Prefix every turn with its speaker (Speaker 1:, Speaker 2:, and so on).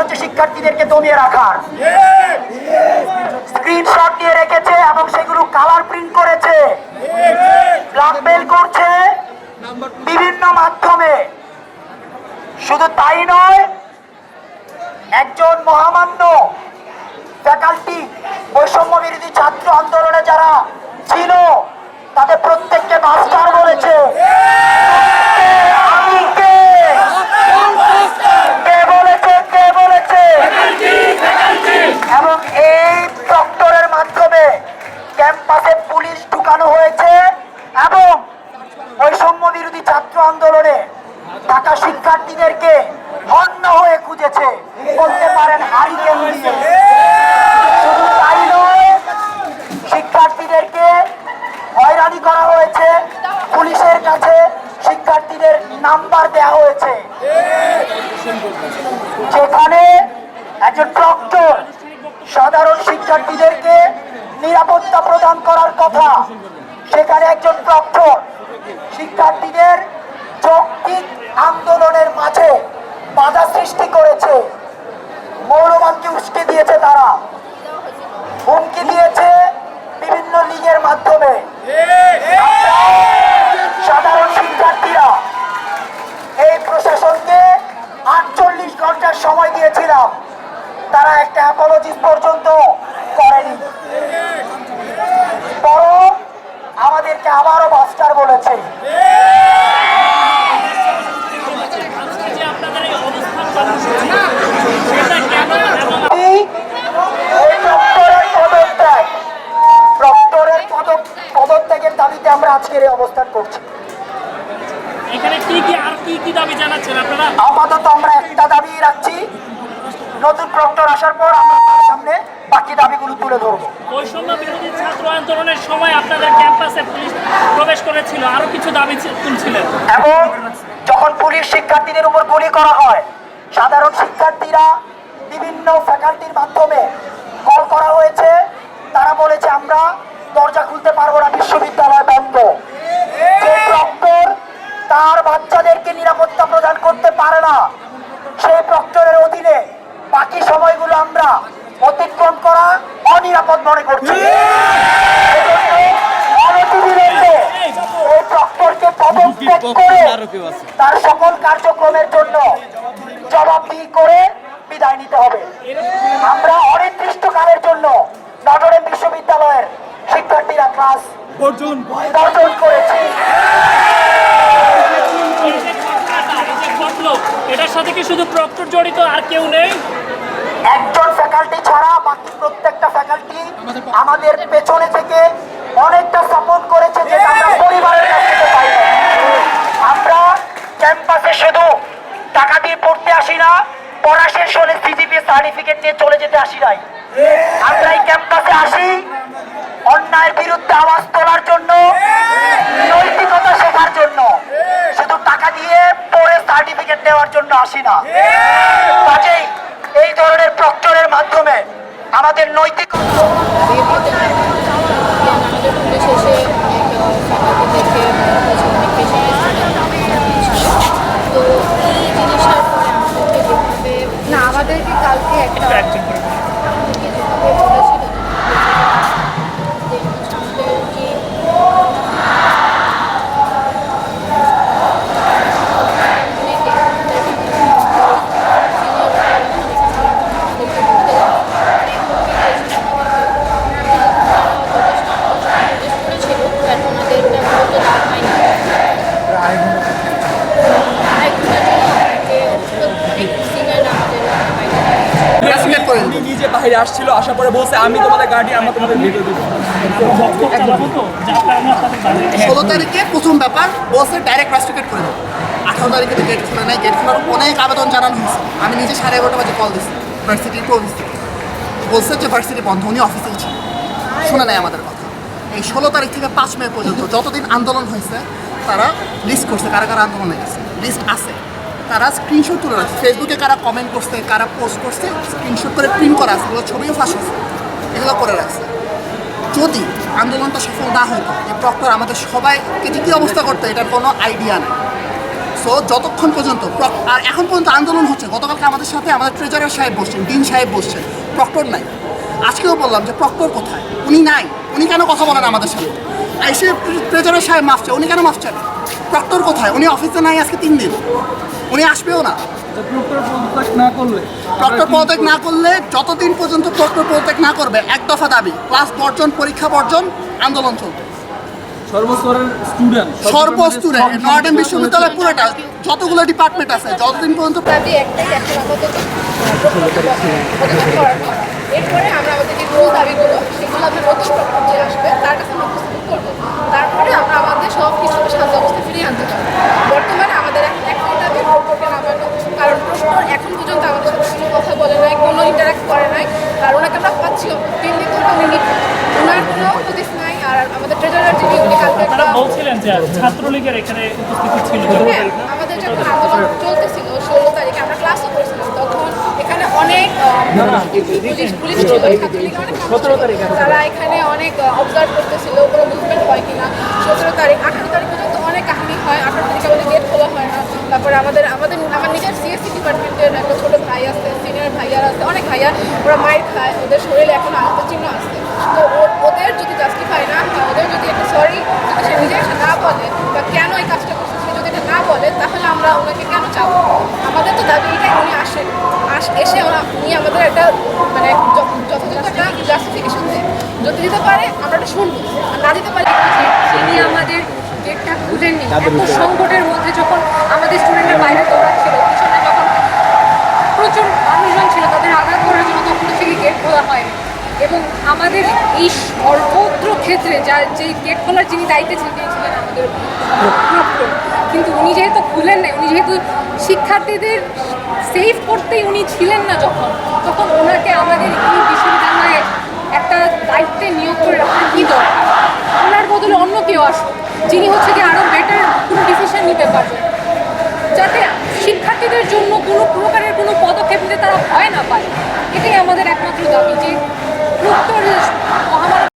Speaker 1: করেছে শিক্ষার্থীদেরকে দমিয়ে রাখার। স্ক্রিনশট নিয়ে রেখেছে এবং সেগুলো কালার প্রিন্ট করেছে। ব্ল্যাকমেল করছে বিভিন্ন মাধ্যমে। শুধু তাই নয়, একজন মহামান্য ফ্যাকাল্টি বৈষম্য বিরোধী ছাত্র আন্দোলনে যারা ছিল, তাদের প্রত্যেককে মাস্টার বলেছে। ঢাকা শিক্ষার্থীদেরকে হন্য হয়ে খুঁজেছে। বলতে পারেন হারিকেন দিয়ে। শুধু তাই নয়, শিক্ষার্থীদেরকে হয়রানি করা হয়েছে। পুলিশের কাছে শিক্ষার্থীদের নাম্বার দেওয়া হয়েছে। যেখানে একজন প্রক্টর সাধারণ শিক্ষার্থীদেরকে নিরাপত্তা প্রদান করার কথা, সেখানে একজন প্রক্টর শিক্ষার্থীদের আন্দোলনের মাঝে বাধা সৃষ্টি করেছে। মৌলবাদকে উস্কে দিয়েছে তারা। হুমকি দিয়েছে বিভিন্ন লীগের মাধ্যমে। সাধারণ শিক্ষার্থীরা, এই প্রশাসনকে আটচল্লিশ ঘণ্টার সময় দিয়েছিলাম। তারা একটা অ্যাপোলজিস পর্যন্ত করেনি। বরং আমাদেরকে আবারও মাস্টার বলেছে
Speaker 2: যে আপনাদের এই অবস্থান কর্মসূচি সেটা কেন এবং
Speaker 1: এই এই প্রক্টরের পদত্যাগ প্রক্টরের পদ- পদত্যাগের দাবিতে আমরা আজকের এই অবস্থান করছি
Speaker 2: এখানে কি কি আর কি কি দাবি জানাচ্ছেন আপনারা?
Speaker 1: আপাতত আমরা একটা দাবি রাখছি। নতুন প্রক্টর আসার পর আমরা তার সামনে বাকি দাবিগুলো তুলে ধরবো।
Speaker 2: বৈষম্য বিরোধী ছাত্র আন্দোলনের সময় আপনাদের ক্যাম্পাসে পুলিশ প্রবেশ করেছিল। আরও কিছু দাবি তুলছিলেন।
Speaker 1: এবং যখন পুলিশ শিক্ষার্থীদের উপর গুলি করা হয় সাধারণ শিক্ষার্থীরা বিভিন্ন ফ্যাকাল্টির মাধ্যমে কল করা হয়েছে। তারা বলেছে আমরা দরজা খুলতে পারব না বিশ্ববিদ্যালয় বন্ধ। যে প্রক্টর তার বাচ্চাদেরকে নিরাপত্তা প্রদান করতে পারে না সেই প্রক্টরের অধীনে বাকি সময়গুলো আমরা অতিক্রম করা অনিরাপদ মনে করছি। এই প্রক্টরকে পদত্যাগ করে তার সকল কার্যক্রমের জন্য জবাবদিহি করে বিদায় নিতে হবে। আমরা অনির্দিষ্টকালের জন্য নটরডেম বিশ্ববিদ্যালয়ের শিক্ষার্থীরা ক্লাস
Speaker 3: বর্জন
Speaker 1: করেছি।
Speaker 2: এই যে ঘটনাটা এই যে ঘটলো এটার সাথে কি শুধু প্রক্টর জড়িত আর কেউ নেই?
Speaker 1: একজন ফ্যাকাল্টি ছাড়া বাকি প্রত্যেকটা ফ্যাকাল্টি আমাদের পেছনে থেকে অনেকটা সাপোর্ট করেছে যেটা আমরা পরিবারের কাছ থেকে পাই আমরা ক্যাম্পাসে শুধু টাকা দিয়ে পড়তে আসি না পড়া শেষ হলে সিজিপি সার্টিফিকেট নিয়ে চলে যেতে আসি নাই। আমরা এই ক্যাম্পাসে আসি, অন্যায়ের বিরুদ্ধে আওয়াজ তোলার জন্য, নৈতিকতা শেখার জন্য। শুধু টাকা দিয়ে পড়ে সার্টিফিকেট নেওয়ার জন্য আসি না। কাজেই এই ধরনের প্রক্টরের মাধ্যমে আমাদের নৈতিকতা
Speaker 3: আসছিল আসার পরে বলছে আমি তোমাদের গার্ডিয়ান আমরা তোমাদের ভিডিও দেবো।
Speaker 4: ষোলো তারিখে প্রথম ব্যাপার বসে ডাইরেক্ট রাস্টিকেট করে দেবো আঠারো তারিখে তো গেট খোলা নাই। গেট খোলার অনেক আবেদন জানানো হয়েছে। আমি নিজে সাড়ে এগারোটা বাজে কল দিচ্ছি ভার্সিটির থেকে। বলছে যে ভার্সিটি বন্ধ উনি অফিসেই ছিল শোনা নাই আমাদের কথা। এই ষোলো তারিখ থেকে পাঁচ মে পর্যন্ত যতদিন আন্দোলন হয়েছে তারা লিস্ট করছে কারা কারা আন্দোলনে গেছে। লিস্ট আছে। তারা স্ক্রিনশট তুলে রাখছে ফেসবুকে কারা কমেন্ট করছে, কারা পোস্ট করছে স্ক্রিনশট করে প্রিন্ট করা আছে, এগুলো ছবিও ফাঁস হয়েছে এগুলো করে রাখছে। যদি আন্দোলনটা সফল না হতো, এই প্রক্টর আমাদের সবাইকে যে কী অবস্থা করতো, এটার কোনো আইডিয়া নেই। সো যতক্ষণ পর্যন্ত আর এখন পর্যন্ত আন্দোলন হচ্ছে, গতকালকে আমাদের সাথে আমাদের ট্রেজারার সাহেব বসছেন ডিন সাহেব বসছেন, প্রক্টর নাই। আজকেও বললাম যে প্রক্টর কোথায়? উনি নাই। উনি কেন কথা বলেন আমাদের সাথে? এসে ট্রেজারার সাহেব মাফ চায়, উনি কেন মাফ চান প্রক্টর কোথায়? উনি অফিসে নাই আজকে তিন দিন। উনি আসবেও না।
Speaker 3: না করলে?
Speaker 4: প্রক্টর পদত্যাগ না করলে যতদিন পর্যন্ত প্রক্টর পদত্যাগ না করবে এক দফা দাবি। ক্লাস বর্জন পরীক্ষা বর্জন আন্দোলন চলবে। নর্ডেন বিশ্ববিদ্যালয় পুরোটা যতগুলো ডিপার্টমেন্ট আছে যতদিন পর্যন্ত
Speaker 5: দাবি একটাই এখন আপাতত এরপরে আমরা আমাদের যে মূল দাবিগুলো সেগুলো আমরা নতুন প্রকল্প আসবে তার কাছে আমরা উপস্থাপন করব। তারপরে আমরা আমাদের সব কিছু শান্ত অবস্থা ফিরিয়ে আনতে হবে বর্তমানে আমাদের এখন একটাই দাবি প্রকল্পকে নামানো কারণ প্রশ্ন এখন পর্যন্ত আমাদের সাথে কোনো কথা বলে নাই কোনো ইন্টারাক্ট করে নাই। আর ওনাকে আমরা পাচ্ছি তিন দিন ধরে উনি ওনার কোনো উপদেশ নাই। আর আমাদের ট্রেজারার যিনি উনি কালকে
Speaker 2: বলছিলেন যে ছাত্রলীগের এখানে উপস্থিত ছিল।
Speaker 5: হ্যাঁ, আমাদের যখন আন্দোলন চলতেছিল ষোলো তারিখে আমরা ক্লাসও করেছিলাম তখন এখানে তারা এখানে অনেক অবজার্ভ করতেছিল কোনো মুভমেন্ট হয় কিনা। সতেরো তারিখ, আঠারো তারিখ পর্যন্ত অনেক কাহিনী হয়, আঠারো তারিখে আমাদের গেট খোলা হয় না। তারপরে আমাদের আমাদের, আমার নিজের সিএসসি ডিপার্টমেন্টের একটা ছোটো ভাই আছে সিনিয়র ভাইয়ার আছে, অনেক ভাইয়া, ওরা মায়ের খায়, ওদের শরীরে এখন আহত চিহ্ন আছে। তো ওদের যদি জাস্টিফাই না ওদের যদি একটা সরি যদি সে নিজে না বলে, বা কেন এই কাজটা করছে, সে যদি এটা না বলে, তাহলে আমরা ওনাকে কেন চাবো আমাদের তো দাবি এটাই উনি আসেন আস এসে ওরা উনি আমাদের একটা মানে য- যথাযথ একটা জাস্টিফিকেশন দেয় যদি দিতে পারে আমরা এটা শুনব। আর না দিতে পারে
Speaker 6: তিনি আমাদের গেটটা খুলেননি। এত সংকটের মধ্যে যখন আমাদের স্টুডেন্টের বাইরে দৌড়াচ্ছিল পিছনে যখন প্রচুর মানুষজন ছিল তাদের আঘাত করার জন্য তখন থেকে গেট খোলা হয়নি। এবং আমাদের এই সর্বত্র ক্ষেত্রে যার যে গেট খোলার যিনি দায়িত্বে ছিলেন তিনি ছিলেন আমাদের কিন্তু উনি যেহেতু খুলেন নাই উনি যেহেতু শিক্ষার্থীদের সেভ করতেই উনি ছিলেন না যখন তখন ওনাকে আমাদের এই বিশ্ববিদ্যালয়ে একটা দায়িত্বে নিয়োগ করে রাখার কি দরকার? ওনার বদলে অন্য কেউ আসুক, যিনি হচ্ছে কি আরও বেটার কোনো ডিসিশন নিতে পারবে যাতে শিক্ষার্থীদের জন্য কোনো প্রকারের কোনো পদক্ষেপ নিতে তারা ভয় না পায়। এটাই আমাদের একমাত্র দাবি যে উত্তর